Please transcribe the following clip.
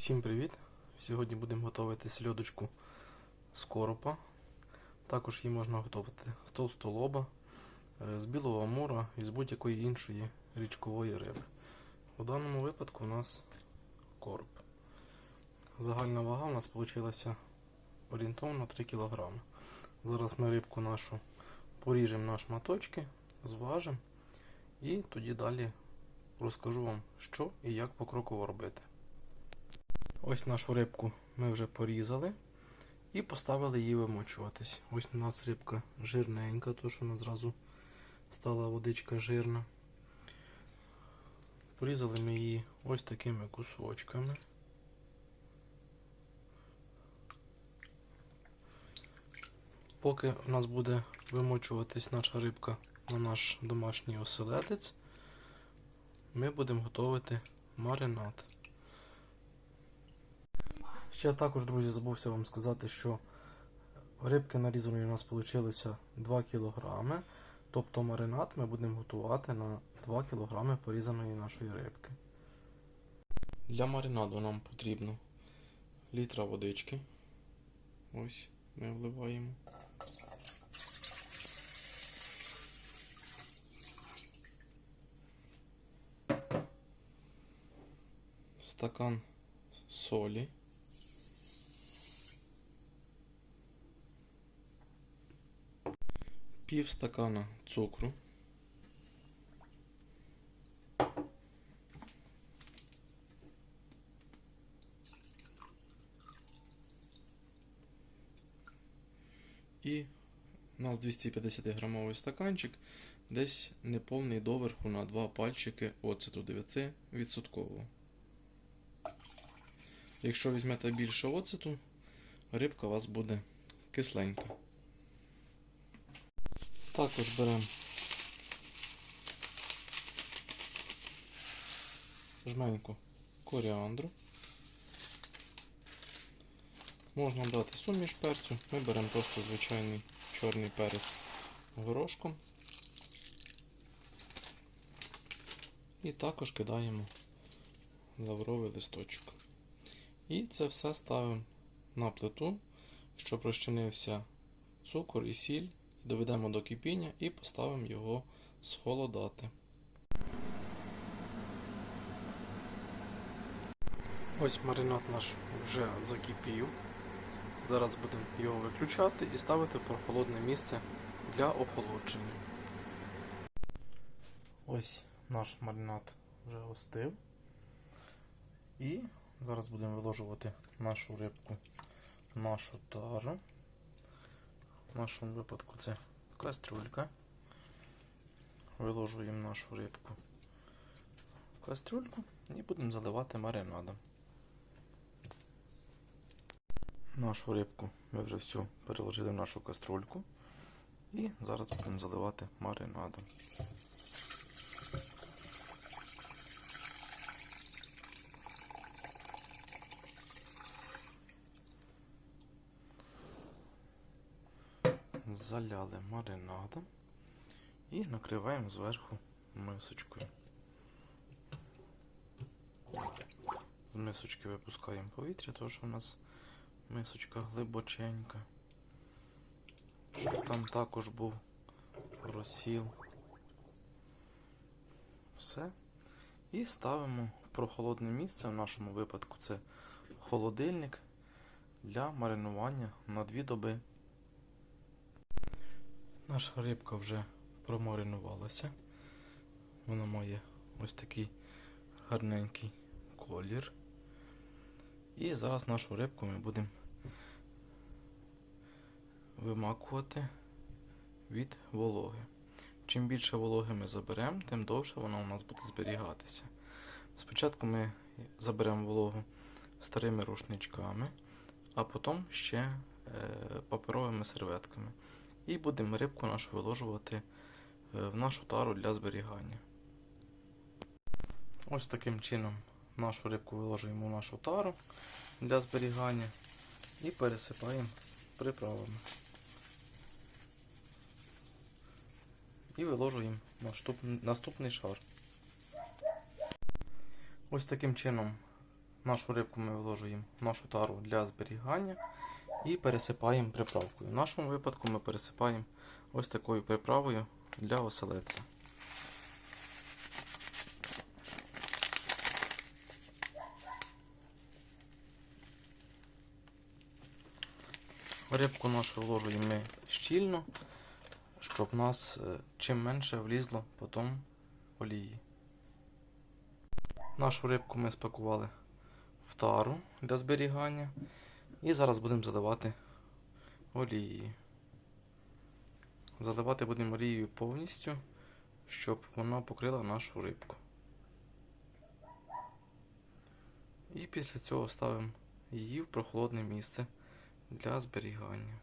Всім привіт! Сьогодні будемо готувати сельодочку з коропа. Також її можна готувати з товстолоба, е, з білого амура і з будь-якої іншої річкової риби. У даному випадку у нас короб. Загальна вага у нас вийшла орієнтовно 3 кг. Зараз ми рибку нашу поріжемо на шматочки, зважимо і тоді далі розкажу вам, що і як покроково робити. Ось нашу рибку ми вже порізали і поставили її вимочуватись. Ось у нас рибка жирненька, тому що вона зразу стала водичка жирна. Порізали ми її ось такими кусочками. Поки у нас буде вимочуватись наша рибка на наш домашній оселедець, ми будемо готувати маринад. Ще також, друзі, забувся вам сказати, що рибки нарізаної у нас вийшло 2 кг. Тобто маринад ми будемо готувати на 2 кг порізаної нашої рибки. Для маринаду нам потрібно літра водички. Ось ми вливаємо. Стакан солі. Пів стакана цукру. І у нас 250 грамовий стаканчик, десь неповний доверху на два пальчики оцету 9%. Якщо візьмете більше оцету, рибка у вас буде кисленька. Також беремо жменьку коріандру. Можна брати суміш перцю, ми беремо просто звичайний чорний перець горошком. І також кидаємо лавровий листочок. І це все ставимо на плиту, щоб розчинився цукор і сіль доведемо до кипіння і поставимо його схолодати. Ось маринад наш вже закипів. Зараз будемо його виключати і ставити в прохолодне місце для охолодження. Ось наш маринад вже остив. І зараз будемо виложувати нашу рибку нашу тару. В нашому випадку це кастрюлька. Виложуємо нашу рибку в кастрюльку і будемо заливати маринадом. Нашу рибку ми вже всю переложили в нашу кастрюльку і зараз будемо заливати маринадом. Заляли маринадом і накриваємо зверху мисочкою. З мисочки випускаємо повітря, тому що у нас мисочка глибоченька. Щоб там також був розсіл. Все. І ставимо в прохолодне місце, в нашому випадку це холодильник для маринування на 2 доби. Наша рибка вже промаринувалася. Вона має ось такий гарненький колір. І зараз нашу рибку ми будемо вимакувати від вологи. Чим більше вологи ми заберемо, тим довше вона у нас буде зберігатися. Спочатку ми заберемо вологу старими рушничками, а потім ще е, паперовими серветками. І будемо рибку нашу виложувати е, в нашу тару для зберігання. Ось таким чином нашу рибку виложуємо в нашу тару для зберігання і пересипаємо приправами. І виложуємо наступний шар. Ось таким чином Нашу рибку ми вложуємо в нашу тару для зберігання і пересипаємо приправкою. В нашому випадку ми пересипаємо ось такою приправою для оселедця. Рибку нашу вложуємо ми щільно, щоб в нас е, чим менше влізло потім олії. Нашу рибку ми спакували в тару для зберігання і зараз будемо заливати олією. Заливати будемо олією повністю, щоб вона покрила нашу рибку. І після цього ставимо її в прохолодне місце для зберігання.